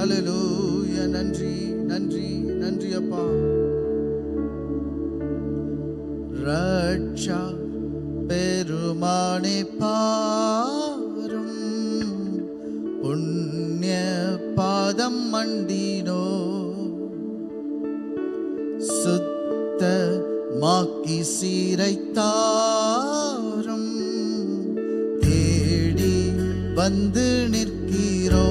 அலலூய நன்றி நன்றி நன்றி அப்பா ரட்சா பெருமானே பாரும் புண்ணிய பாதம் மண்டினோ சுத்த மாக்கி சீரைத்தாரும் தேடி வந்து நிற்கிறோ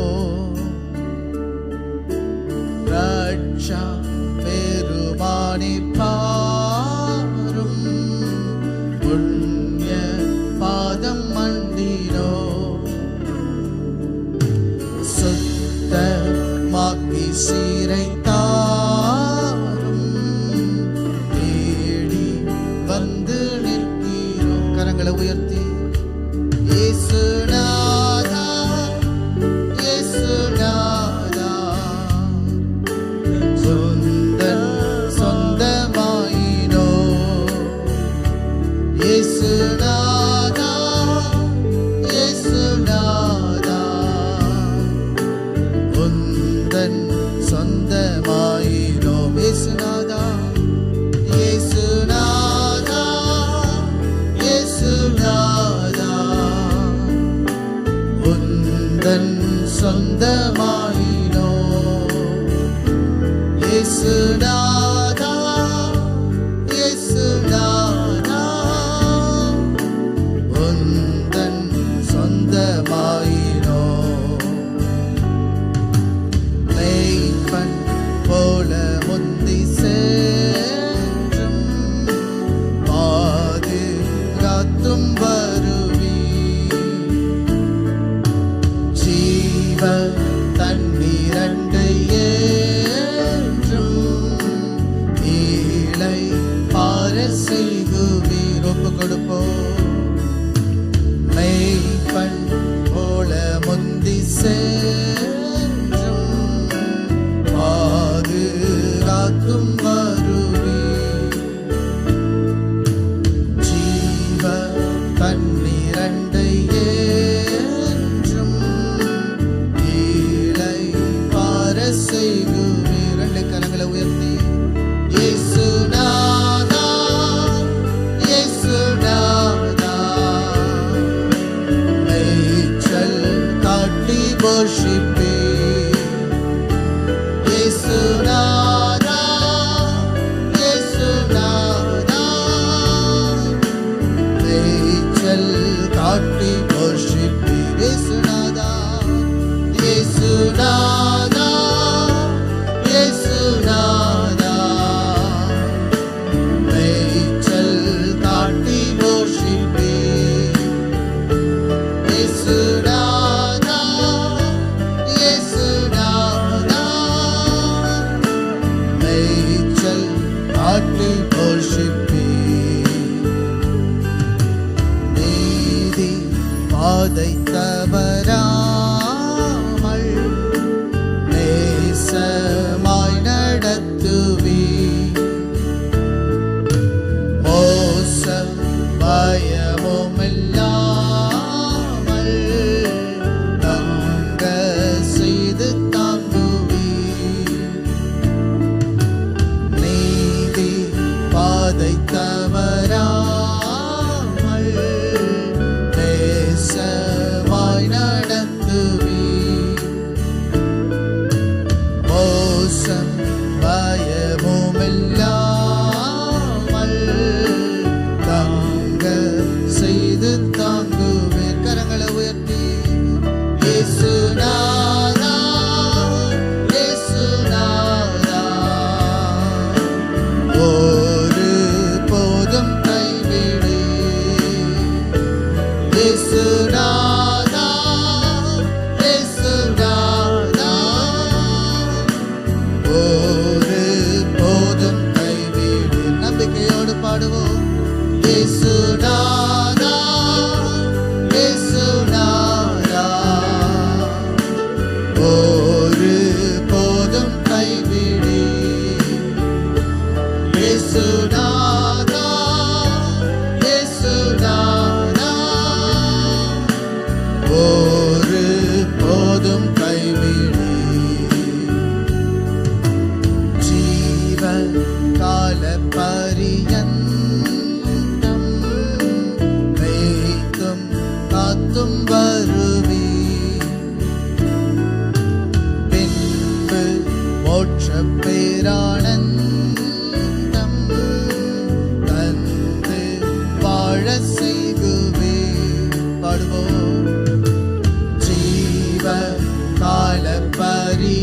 சிறைத்தாரும் தேடி வந்து நிற்கிறோம். கரங்களை உயர்த்தி இயேசுநாதா இயேசுநாதா சொந்த சொந்தமாயினோ இயேசுநாதா Sudan. hoje പര്യന്തം കഴിക്കും കാത്തും വരുവി പിൻപ് മോക്ഷപ്പേരാനന്തം തന്ത് വാഴ செய்குவே பாடுவோம் ஜீவ கால பரி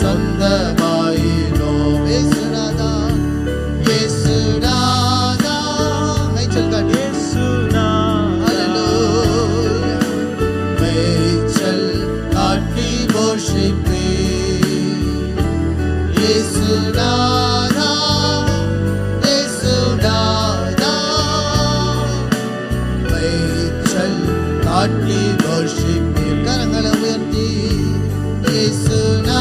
சொந்தமாயினோ பேசுனதா பேசுனாதா கைச்சல் காட்டு பேசுனா மெய்ச்சல் காட்டி போஷிப்பே பேசுனா காட்டி வருஷிப்பீர் கரங்களை உயர்த்தி. இயேசுனா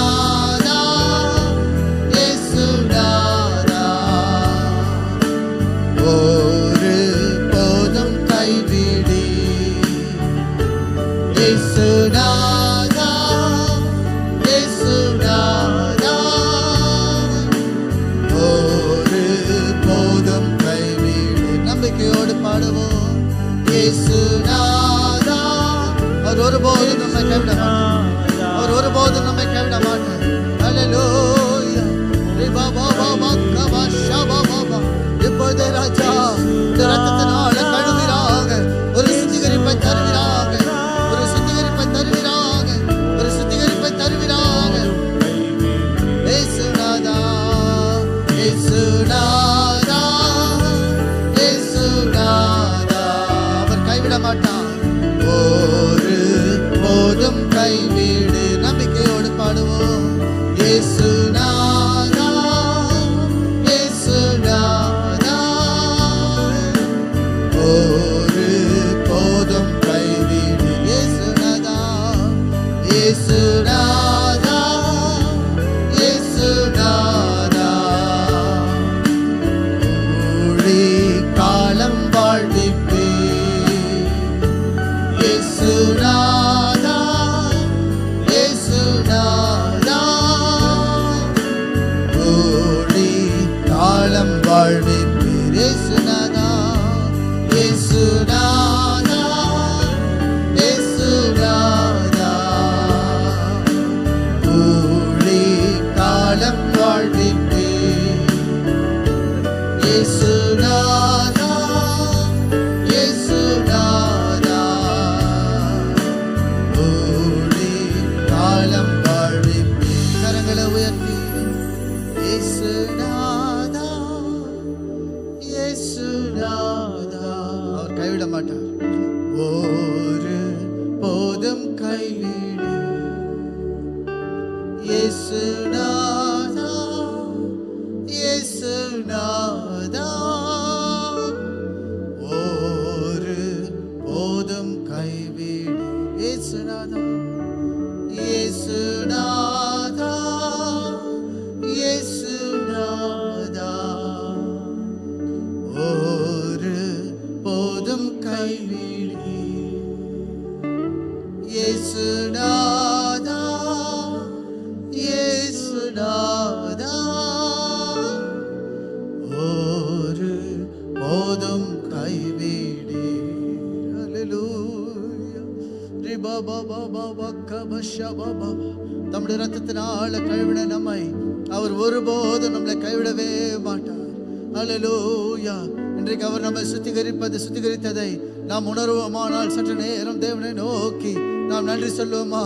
தம்முடைய ரத்தத்தினால கைவிட நம்மை அவர் ஒருபோதும் நம்மளை கைவிடவே மாட்டார் அலலூயா இன்றைக்கு அவர் நம்மை சுத்திகரிப்பது சுத்திகரித்ததை நாம் உணர்வோமானால் சற்று நேரம் தேவனை நோக்கி நாம் நன்றி சொல்லுவோமா?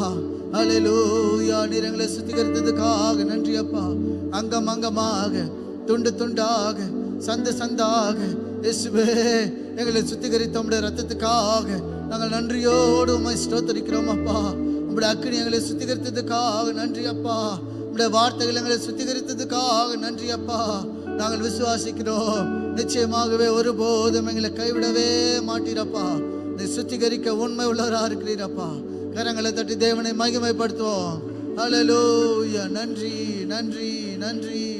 அல்லேலூயா நீர் எங்களை சுத்திகரித்ததுக்காக நன்றி அப்பா. அங்கம் அங்கமாக துண்டு துண்டாக சந்து சந்தாக. இயேசுவே எங்களை சுத்திகரித்த உடைய ரத்தத்துக்காக நாங்கள் நன்றியோடு உம்மை ஸ்தோத்தரிக்கிறோம் அப்பா. உங்களுடைய அக்கினி எங்களை சுத்திகரித்ததுக்காக நன்றி அப்பா. உங்களுடைய வார்த்தைகள் எங்களை சுத்திகரித்ததுக்காக நன்றி அப்பா. நாங்கள் விசுவாசிக்கிறோம். நிச்சயமாகவே ஒருபோதும் எங்களை கைவிடவே மாட்டீரப்பா நீ சுத்திகரிக்க உண்மை உள்ளவராக இருக்கிறீரப்பா கரங்களை தட்டி தேவனை மகிமைப்படுத்துவோம். அலலோயா நன்றி நன்றி நன்றி.